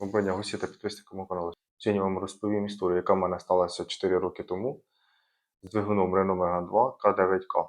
Доброго гості та підписникам мого каналу. Сьогодні вам розповім історію, яка в мене сталася 4 роки тому з двигуном Renault Megane 2 К9К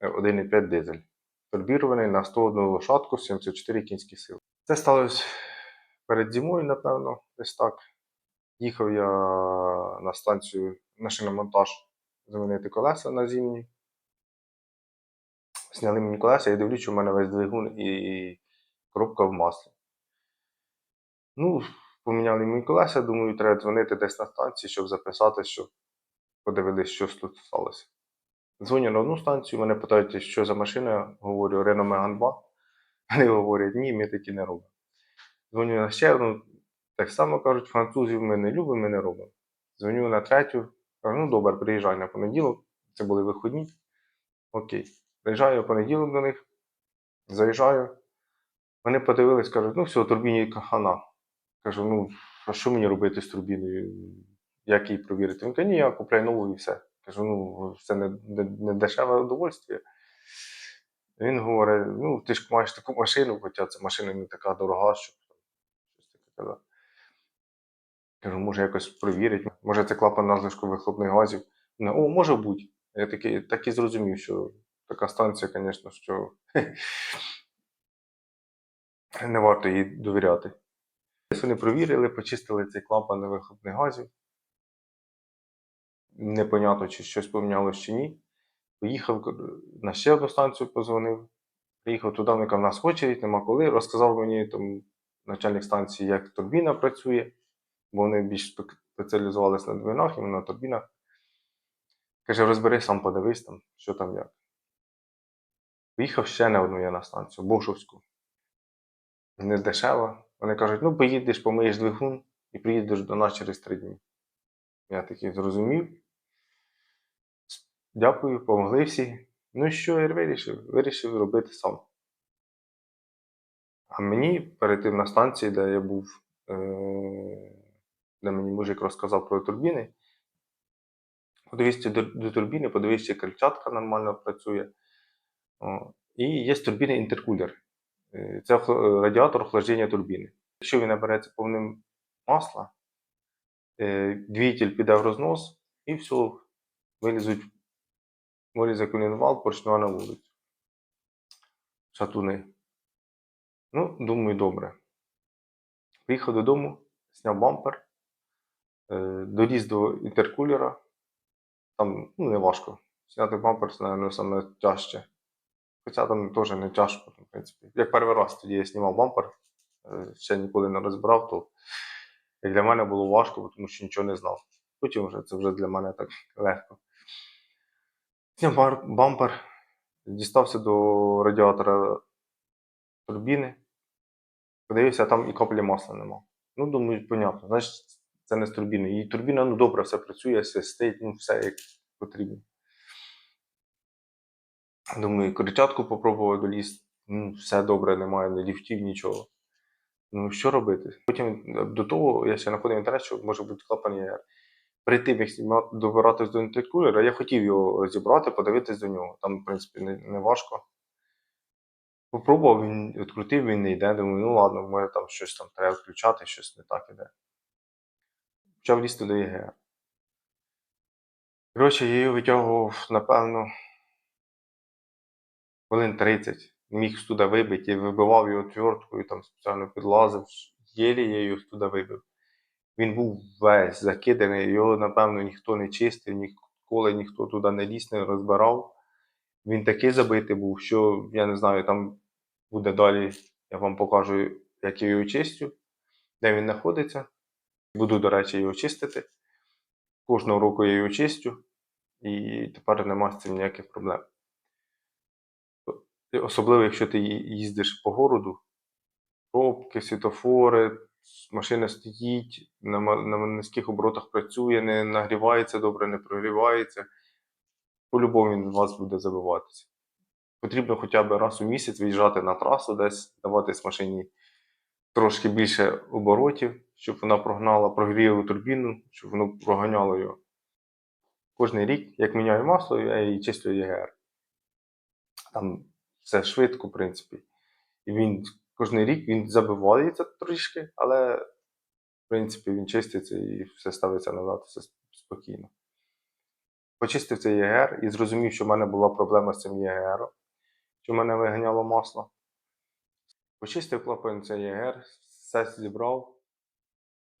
1,5 дизель, турбірований на 101 лошадку 74 кінські сили. Це сталося перед зимою, напевно, десь так. Їхав я на станцію на шиномонтаж замінити колеса на зимні. Зняли мені колеса, я дивлюсь, що в мене весь двигун і коробка в маслі. Ну, поміняли мені колеса, думаю, треба дзвонити десь на станції, щоб записати, щоб подивились, що тут сталося. Дзвоню на одну станцію, мене питають, що за машина, говорю Renault Megane 2. Вони говорять, ні, ми такі не робимо. Дзвоню на ще одну, так само кажуть, французів ми не любимо, ми не робимо. Дзвоню на третю, кажу, ну добре, приїжджай на понеділок, це були виходні. Окей. Приїжджаю в понеділок до них, заїжджаю. Вони подивились, кажуть, ну все, турбіні хана. Кажу, ну, а що мені робити з турбіною? Як її провірити? Він каже, ні, я купляю нову і все. Кажу, ну, це не, не, не дешеве удовольствие. Він говорить: ну, ти ж маєш таку машину, хоча ця машина не така дорога, там щось таке казати. Кажу, може якось провірити. Може, це клапан на залишку вихлопних газів. Ну, О, може бути. Я такий, так і зрозумів, що така станція, звісно, що не варто їй довіряти. Вони провірили, почистили цей клапан на вихлопних газів. Непонятно, чи щось помінялося чи ні. Поїхав на ще одну станцію, позвонив. Приїхав туди, каже, в нас очередь, нема коли. Розказав мені там, начальник станції, як турбіна працює, бо вони більш спеціалізувалися на двигунах, іменно на турбінах. Каже, розбери сам подивись там, що там як. Поїхав ще на одну я на станцію, Бошовську. Не дешево. Вони кажуть, ну поїдеш, помиєш двигун і приїдеш до нас через три дні. Я такий зрозумів. Дякую, помогли всі. Ну і що я вирішив? Вирішив робити сам. А мені перед тим на станції, де я був, е- де мені мужик розказав про турбіни. Подивіться до, турбіни, подивіться, крильчатка нормально працює. І є турбіни інтеркулер. Е, Це радіатор охлаждення турбіни. Якщо він набереться повним масла, е, двигатель піде в рознос і все, вилізуть вилізе колінвал, поршнева на вулицю. Шатуни. Ну, думаю, добре. Приїхав додому, зняв бампер, е, доліз до інтеркулера. Там ну, не важко. Зняти бампер, це, мабуть, тяжче. Хоча там теж не тяжко, в принципі. Як перший раз тоді я знімав бампер, е, ще ніколи не розбирав, то як для мене було важко, тому що нічого не знав. Потім вже це вже для мене так легко. Зняв бампер, дістався до радіатора турбіни, подивився, а там і каплі масла нема. Ну, думаю, понятно, значить, це не з турбіни. Її турбіна, ну добре, все працює, все стоїть, ну все як потрібно. Думаю, кричатку попробував доліз, ну, все добре, немає ні ліфтів, нічого. Ну, що робити? Потім е, до того я ще знаходив інтерес, що може бути клапан ЄР. Перед тим, як добиратись до інтеркулера, я хотів його розібрати, подивитись до нього. Там, в принципі, не, не важко. Попробував, він відкрутив, він не йде. Думаю, ну ладно, може там щось там треба включати, щось не так іде. Почав лізти до ЄГР. Коротше, я його витягував, напевно, хвилин 30. Міг туди вибити, я вибивав його твердкою, там спеціально підлазив, єлі я його туди вибив. Він був весь закиданий, його, напевно, ніхто не чистив, ніколи ніхто туди не ліз, не розбирав. Він такий забитий був, що я не знаю, там буде далі, я вам покажу, як я його чистю, де він знаходиться. Буду, до речі, його чистити. Кожного року я його чистю, і тепер нема з цим ніяких проблем. Особливо, якщо ти їздиш по городу, пробки, світофори, машина стоїть, на, на низьких оборотах працює, не нагрівається добре, не прогрівається. По-любому він у вас буде забиватися. Потрібно хоча б раз у місяць виїжджати на трасу, десь даватись машині трошки більше оборотів, щоб вона прогнала, прогріла турбіну, щоб воно проганяло його. Кожний рік, як міняю масло, я її чистю ЄГР. Там все швидко, в принципі. І він кожен рік він забивається трішки, але В принципі, він чиститься і все ставиться назад, все спокійно. Почистив цей ЄГР і зрозумів, що в мене була проблема з цим ЄГРом, що в мене виганяло масло. Почистив клапан цей ЄГР, все зібрав.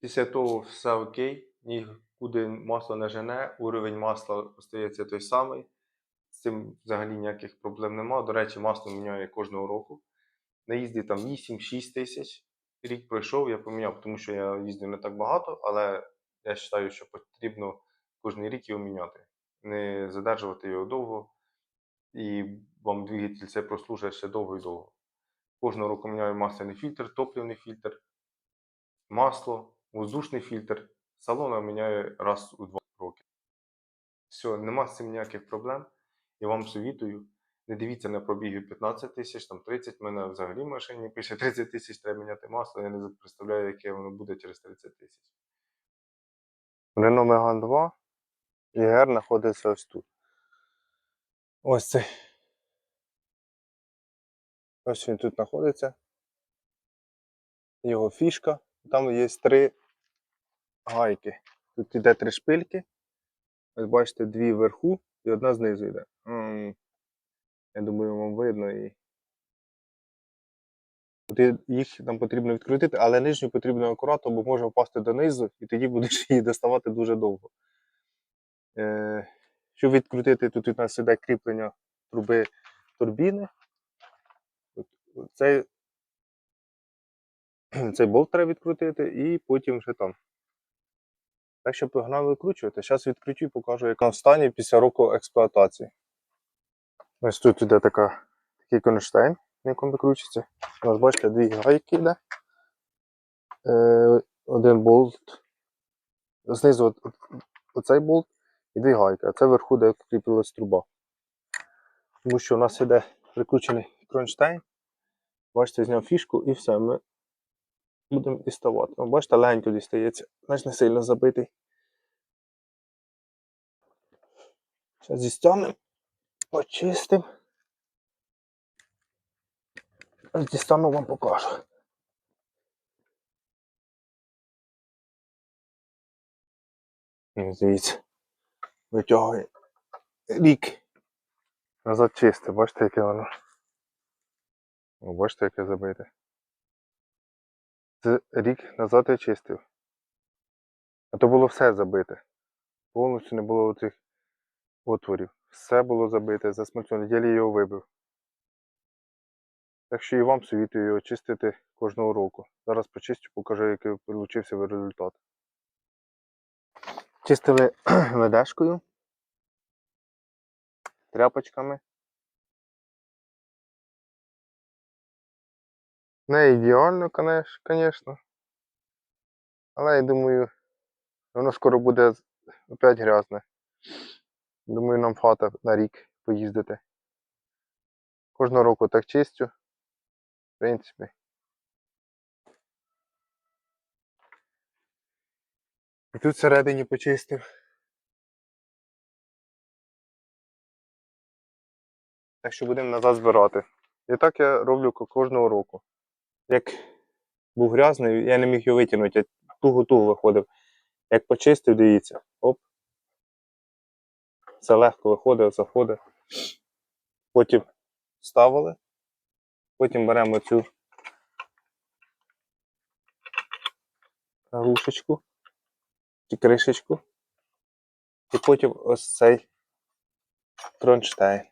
Після того все окей, нікуди масло не жене, уровень масла остається той самий. З цим взагалі ніяких проблем нема. До речі, масло міняє кожного року. На їзді там 8-6 тисяч. Рік пройшов, я поміняв, тому що я їздив не так багато, але я вважаю, що потрібно кожен рік його міняти. Не задержувати його довго, і вам двигатель це прослужить ще довго і довго. Кожного року міняю масляний фільтр, топливний фільтр, масло, воздушний фільтр. Салон я міняю раз у два роки. Все, нема з цим ніяких проблем. Я вам совітую. Не дивіться на пробіги 15 тисяч, там 30. У мене взагалі машині пише 30 тисяч, треба міняти масло. Я не представляю, яке воно буде через 30 тисяч. Renault Megane 2 ЄГР знаходиться ось тут. Ось цей. Ось він тут знаходиться. Його фішка. Там є три гайки. Тут йде три шпильки. Ось бачите, дві вверху і одна знизу йде. Я думаю, вам видно і. Їх нам потрібно відкрутити, але нижню потрібно акуратно, бо може впасти донизу, і тоді будеш її доставати дуже довго. Е, щоб відкрутити, тут у нас іде кріплення труби турбіни. Цей, цей болт треба відкрутити і потім вже там. Так що погнали викручувати. Зараз відкручу і покажу, яка в стані після року експлуатації. Ось тут іде така, такий конштейн, на якому викручується. У нас, бачите, дві гайки йде. Е, один болт. Знизу от, оцей болт і дві гайки, а це вверху, де кріпилась труба. Тому що у нас іде прикручений кронштейн. Бачите, зняв фішку і все, ми будемо діставати. Бачите, легенько дістається, значить не сильно забитий. Зараз дістанемо, почистимо. Ось Дістану вам покажу. Дивіться, витягує рік. Назад чисте, бачите, яке воно. Бачите, яке забите. Рік назад я чистив. А то було все забите. Повністю не було цих отворів. Все було забите, засмальцьоване. Ділі його вибив. Так що і вам совітую його чистити кожного року. Зараз почистю, покажу, який получився результат. Чистили ведешкою, тряпочками. Не ідеально, звісно. Але я думаю, воно скоро буде опять грязне. Думаю, нам хвата на рік поїздити. Кожного року так чистю. В принципі. І тут всередині почистив. Так що будемо назад збирати. І так я роблю кожного року. Як був грязний, я не міг його витягнути, я туго-туго виходив. Як почистив, дивіться, оп. Все легко виходить, заходить. Потім ставили. Потім беремо цю рушечку чи кришечку. І потім ось цей кронштейн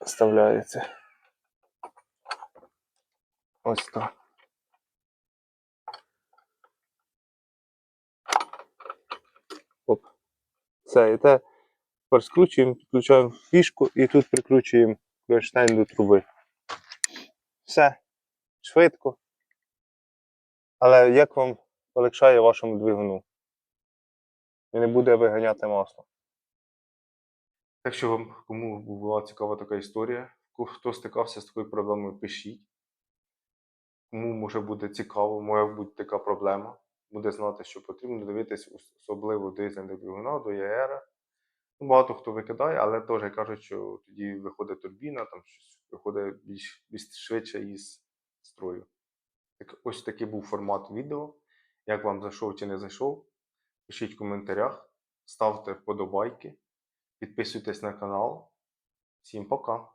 вставляється. Ось. Оп. Все, і те тепер скручуємо, підключаємо фішку і тут прикручуємо кронштейн до труби. Все. Швидко. Але як вам полегшає вашому двигуну? І не буде виганяти масло. Так що вам, кому була цікава така історія, хто стикався з такою проблемою, пишіть. Кому може буде цікаво, може бути така проблема, буде знати, що потрібно дивитись ос- особливо дизельних двигуна до ЄР. Ну, багато хто викидає, але теж кажуть, що тоді виходить турбіна, там щось виходить більш, більш швидше із строю. Так, ось такий був формат відео. Як вам зайшов чи не зайшов, пишіть в коментарях, ставте вподобайки, підписуйтесь на канал. Всім пока!